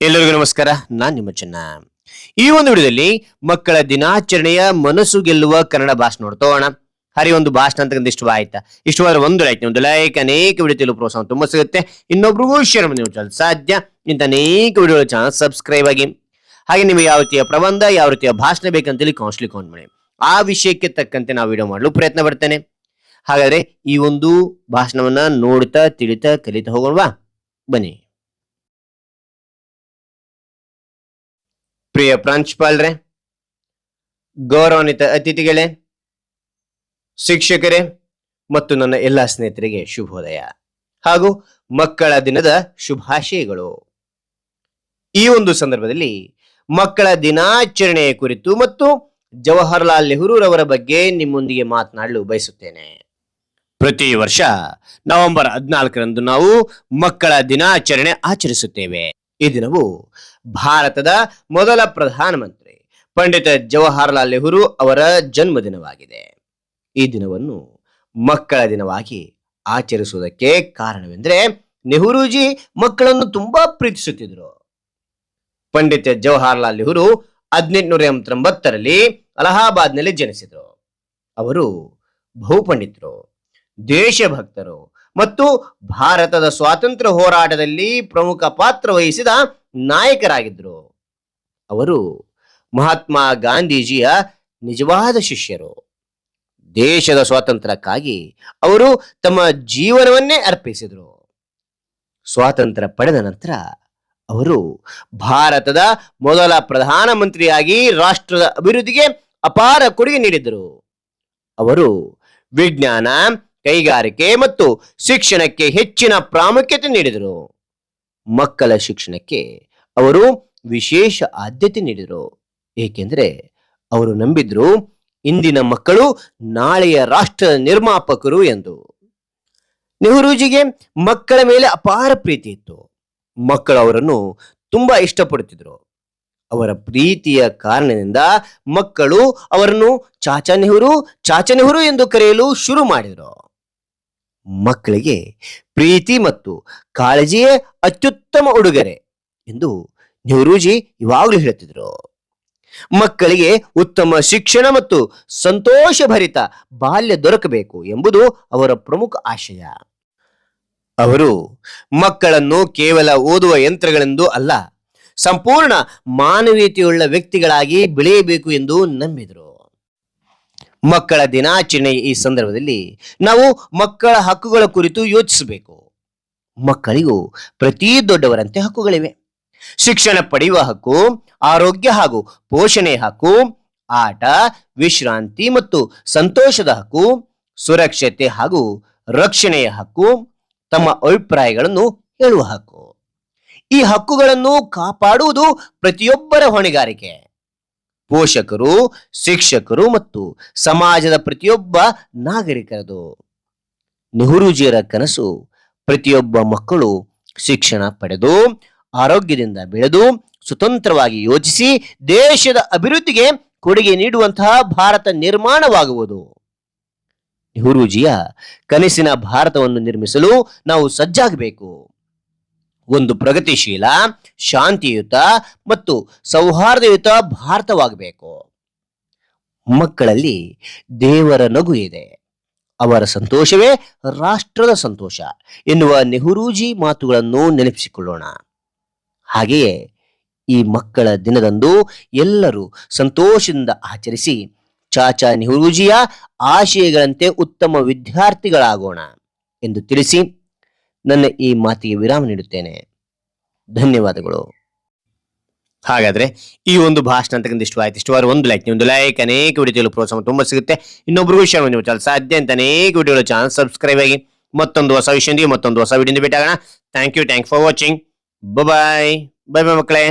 ಎಲ್ಲರಿಗೂ ನಮಸ್ಕಾರ, ನಾನ್ ನಿಮ್ಮ ಚೆನ್ನ. ಈ ಒಂದು ವಿಡಿಯೋದಲ್ಲಿ ಮಕ್ಕಳ ದಿನಾಚರಣೆಯ ಮನಸ್ಸು ಗೆಲ್ಲುವ ಕನ್ನಡ ಭಾಷೆ ನೋಡ್ತೋಣ ಹರಿ ಒಂದು ಭಾಷಣ ಅಂತ ಇಷ್ಟವಾಯ್ತ? ಇಷ್ಟವಾದ್ರೆ ಒಂದು ಲೈಕ್ ಒಂದು ಲೈಕ್ ಅನೇಕ ವಿಡಿಯೋ ಪ್ರೋತ್ಸಾಹ ತುಂಬಾ ಸಿಗುತ್ತೆ. ಇನ್ನೊಬ್ರಿಗೂ ಶೇರ್ ಮಾಡಿ ನೀವು ಸಾಧ್ಯ? ಇಂತ ಅನೇಕ ವಿಡಿಯೋಗಳ ಚಾನಲ್ ಸಬ್ಸ್ಕ್ರೈಬ್ ಆಗಿ. ಹಾಗೆ ನಿಮಗೆ ಯಾವ ರೀತಿಯ ಪ್ರಬಂಧ, ಯಾವ ರೀತಿಯ ಭಾಷಣ ಬೇಕಂತೇಳಿ ಕೌನ್ಸಿಲಿಂಗ್ ಕೌಂಟ್ ಮಾಡಿ. ಆ ವಿಷಯಕ್ಕೆ ತಕ್ಕಂತೆ ನಾವು ವಿಡಿಯೋ ಮಾಡಲು ಪ್ರಯತ್ನ ಪಡ್ತೇನೆ. ಹಾಗಾದ್ರೆ ಈ ಒಂದು ಭಾಷಣವನ್ನ ನೋಡ್ತಾ, ತಿಳಿತಾ, ಕಲಿತಾ ಹೋಗೋಣವಾ? ಬನ್ನಿ. ಪ್ರಿಯ ಪ್ರಾಂಶುಪಾಲ್ರೆ, ಗೌರವಾನ್ವಿತ ಅತಿಥಿಗಳೇ, ಶಿಕ್ಷಕರೇ ಮತ್ತು ನನ್ನ ಎಲ್ಲ ಸ್ನೇಹಿತರಿಗೆ ಶುಭೋದಯ ಹಾಗೂ ಮಕ್ಕಳ ದಿನದ ಶುಭಾಶಯಗಳು. ಈ ಒಂದು ಸಂದರ್ಭದಲ್ಲಿ ಮಕ್ಕಳ ದಿನಾಚರಣೆಯ ಕುರಿತು ಮತ್ತು ಜವಾಹರ್ಲಾಲ್ ನೆಹರೂರವರ ಬಗ್ಗೆ ನಿಮ್ಮೊಂದಿಗೆ ಮಾತನಾಡಲು ಬಯಸುತ್ತೇನೆ. ಪ್ರತಿ ವರ್ಷ ನವೆಂಬರ್ ಹದಿನಾಲ್ಕರಂದು ನಾವು ಮಕ್ಕಳ ದಿನಾಚರಣೆ ಆಚರಿಸುತ್ತೇವೆ. ಈ ದಿನವು ಭಾರತದ ಮೊದಲ ಪ್ರಧಾನಮಂತ್ರಿ ಪಂಡಿತ ಜವಾಹರ್ಲಾಲ್ ನೆಹರು ಅವರ ಜನ್ಮದಿನವಾಗಿದೆ. ಈ ದಿನವನ್ನು ಮಕ್ಕಳ ದಿನವಾಗಿ ಆಚರಿಸುವುದಕ್ಕೆ ಕಾರಣವೆಂದರೆ ನೆಹರೂಜಿ ಮಕ್ಕಳನ್ನು ತುಂಬಾ ಪ್ರೀತಿಸುತ್ತಿದ್ರು ಪಂಡಿತ ಜವಾಹರ್ಲಾಲ್ ನೆಹರು ಹದಿನೆಂಟುನೂರ ಎಂಬತ್ತೊಂಬತ್ತರಲ್ಲಿ ಅಲಹಾಬಾದ್ನಲ್ಲಿ ಜನಿಸಿದರು. ಅವರು ಬಹುಪಂಡಿತರು, ದೇಶಭಕ್ತರು ಮತ್ತು ಭಾರತದ ಸ್ವಾತಂತ್ರ್ಯ ಹೋರಾಟದಲ್ಲಿ ಪ್ರಮುಖ ಪಾತ್ರ ವಹಿಸಿದ ನಾಯಕರಾಗಿದ್ದರು. ಅವರು ಮಹಾತ್ಮ ಗಾಂಧೀಜಿಯ ನಿಜವಾದ ಶಿಷ್ಯರು. ದೇಶದ ಸ್ವಾತಂತ್ರ್ಯಕ್ಕಾಗಿ ಅವರು ತಮ್ಮ ಜೀವನವನ್ನೇ ಅರ್ಪಿಸಿದರು. ಸ್ವಾತಂತ್ರ್ಯ ಪಡೆದ ನಂತರ ಅವರು ಭಾರತದ ಮೊದಲ ಪ್ರಧಾನಮಂತ್ರಿಯಾಗಿ ರಾಷ್ಟ್ರದ ಅಭಿವೃದ್ಧಿಗೆ ಅಪಾರ ಕೊಡುಗೆ ನೀಡಿದರು ಅವರು ವಿಜ್ಞಾನ ಕೈಗಾರಿಕೆ ಮತ್ತು ಶಿಕ್ಷಣಕ್ಕೆ ಹೆಚ್ಚಿನ ಪ್ರಾಮುಖ್ಯತೆ ನೀಡಿದರು. ಮಕ್ಕಳ ಶಿಕ್ಷಣಕ್ಕೆ ಅವರು ವಿಶೇಷ ಆದ್ಯತೆ ನೀಡಿದರು. ಏಕೆಂದರೆ ಅವರು ನಂಬಿದ್ರು ಇಂದಿನ ಮಕ್ಕಳು ನಾಳೆಯ ರಾಷ್ಟ್ರ ನಿರ್ಮಾಪಕರು ಎಂದು. ನೆಹರೂಜಿಗೆ ಮಕ್ಕಳ ಮೇಲೆ ಅಪಾರ ಪ್ರೀತಿ ಇತ್ತು. ಮಕ್ಕಳು ಅವರನ್ನು ತುಂಬಾ ಇಷ್ಟಪಡುತ್ತಿದ್ರು. ಅವರ ಪ್ರೀತಿಯ ಕಾರಣದಿಂದ ಮಕ್ಕಳು ಅವರನ್ನು ಚಾಚಾ ನೆಹರು ಚಾಚಾ ನೆಹರು ಎಂದು ಕರೆಯಲು ಶುರು ಮಾಡಿದರು. ಮಕ್ಕಳಿಗೆ ಪ್ರೀತಿ ಮತ್ತು ಕಾಳಜಿಯೇ ಅತ್ಯುತ್ತಮ ಉಡುಗೊರೆ ಎಂದು ನೆಹರೂಜಿ ಇವಾಗಲೂ ಹೇಳುತ್ತಿದ್ದರು ಮಕ್ಕಳಿಗೆ ಉತ್ತಮ ಶಿಕ್ಷಣ ಮತ್ತು ಸಂತೋಷಭರಿತ ಬಾಲ್ಯ ದೊರಕಬೇಕು ಎಂಬುದು ಅವರ ಪ್ರಮುಖ ಆಶಯ. ಅವರು ಮಕ್ಕಳನ್ನು ಕೇವಲ ಓದುವ ಯಂತ್ರಗಳೆಂದು ಅಲ್ಲ, ಸಂಪೂರ್ಣ ಮಾನವೀಯತೆಯುಳ್ಳ ವ್ಯಕ್ತಿಗಳಾಗಿ ಬೆಳೆಯಬೇಕು ಎಂದು ನಂಬಿದರು. ಮಕ್ಕಳ ದಿನಾಚರಣೆಯ ಈ ಸಂದರ್ಭದಲ್ಲಿ ನಾವು ಮಕ್ಕಳ ಹಕ್ಕುಗಳ ಕುರಿತು ಯೋಚಿಸಬೇಕು. ಮಕ್ಕಳಿಗೂ ಪ್ರತಿ ದೊಡ್ಡವರಂತೆ ಹಕ್ಕುಗಳಿವೆ. ಶಿಕ್ಷಣ ಪಡೆಯುವ ಹಕ್ಕು, ಆರೋಗ್ಯ ಹಾಗೂ ಪೋಷಣೆ ಹಕ್ಕು, ಆಟ, ವಿಶ್ರಾಂತಿ ಮತ್ತು ಸಂತೋಷದ ಹಕ್ಕು, ಸುರಕ್ಷತೆ ಹಾಗೂ ರಕ್ಷಣೆಯ ಹಕ್ಕು, ತಮ್ಮ ಅಭಿಪ್ರಾಯಗಳನ್ನು ಹೇಳುವ ಹಕ್ಕು. ಈ ಹಕ್ಕುಗಳನ್ನು ಕಾಪಾಡುವುದು ಪ್ರತಿಯೊಬ್ಬರ ಹೊಣೆಗಾರಿಕೆ. ಪೋಷಕರು, ಶಿಕ್ಷಕರು ಮತ್ತು ಸಮಾಜದ ಪ್ರತಿಯೊಬ್ಬ ನಾಗರಿಕರದು. ನೆಹರೂಜಿಯರ ಕನಸು, ಪ್ರತಿಯೊಬ್ಬ ಮಕ್ಕಳು ಶಿಕ್ಷಣ ಪಡೆದು, ಆರೋಗ್ಯದಿಂದ ಬೆಳೆದು, ಸ್ವತಂತ್ರವಾಗಿ ಯೋಚಿಸಿ, ದೇಶದ ಅಭಿವೃದ್ಧಿಗೆ ಕೊಡುಗೆ ನೀಡುವಂತಹ ಭಾರತ ನಿರ್ಮಾಣವಾಗುವುದು. ನೆಹರೂಜಿಯ ಕನಸಿನ ಭಾರತವನ್ನು ನಿರ್ಮಿಸಲು ನಾವು ಸಜ್ಜಾಗಬೇಕು. ಒಂದು ಪ್ರಗತಿಶೀಲ, ಶಾಂತಿಯುತ ಮತ್ತು ಸೌಹಾರ್ದಯುತ ಭಾರತವಾಗಬೇಕು. ಮಕ್ಕಳಲ್ಲಿ ದೇವರ ನಗು ಇದೆ. ಅವರ ಸಂತೋಷವೇ ರಾಷ್ಟ್ರದ ಸಂತೋಷ ಎನ್ನುವ ನೆಹರೂಜಿ ಮಾತುಗಳನ್ನು ನೆನಪಿಸಿಕೊಳ್ಳೋಣ. ಹಾಗೆಯೇ ಈ ಮಕ್ಕಳ ದಿನದಂದು ಎಲ್ಲರೂ ಸಂತೋಷದಿಂದ ಆಚರಿಸಿ ಚಾಚಾ ನೆಹರೂಜಿಯ ಆಶಯಗಳಂತೆ ಉತ್ತಮ ವಿದ್ಯಾರ್ಥಿಗಳಾಗೋಣ ಎಂದು ತಿಳಿಸಿ ನನ್ನ ಈ ಮಾತಿಗೆ ವಿರಾಮ ನೀಡುತ್ತೇನೆ. ಧನ್ಯವಾದಗಳು. ಹಾಗಾದ್ರೆ ಈ ಒಂದು ಭಾಷಣ ಅಂತಕ್ಕಂಥ ಇಷ್ಟವಾಯಿತು. ಇಷ್ಟವಾದ ಒಂದು ಲೈಕ್ ನಿಮ್ಮದು ಲೈಕ್ ಅನೇಕ ವಿಡಿಯೋಗಳು ಪ್ರೋತ್ಸಾಹ ತುಂಬ ಸಿಗುತ್ತೆ. ಇನ್ನೊಬ್ರಿಗೂ ವಿಷಯ ನೀವು ಚಾನಲ್ ಸಾಧ್ಯ ಅಂತ ಅನೇಕ ವಿಡಿಯೋ ಚಾನಲ್ ಸಬ್ಸ್ಕ್ರೈಬ್ ಆಗಿ ಮತ್ತೊಂದು ಹೊಸ ವಿಷಯದೊಂದಿಗೆ ಮತ್ತೊಂದು ಹೊಸ ವಿಡಿಯೋದಿಂದ ಭೇಟಿ ಆಗೋಣ thank you thank for watching bye bye bye ಮಕ್ಕಳೇ.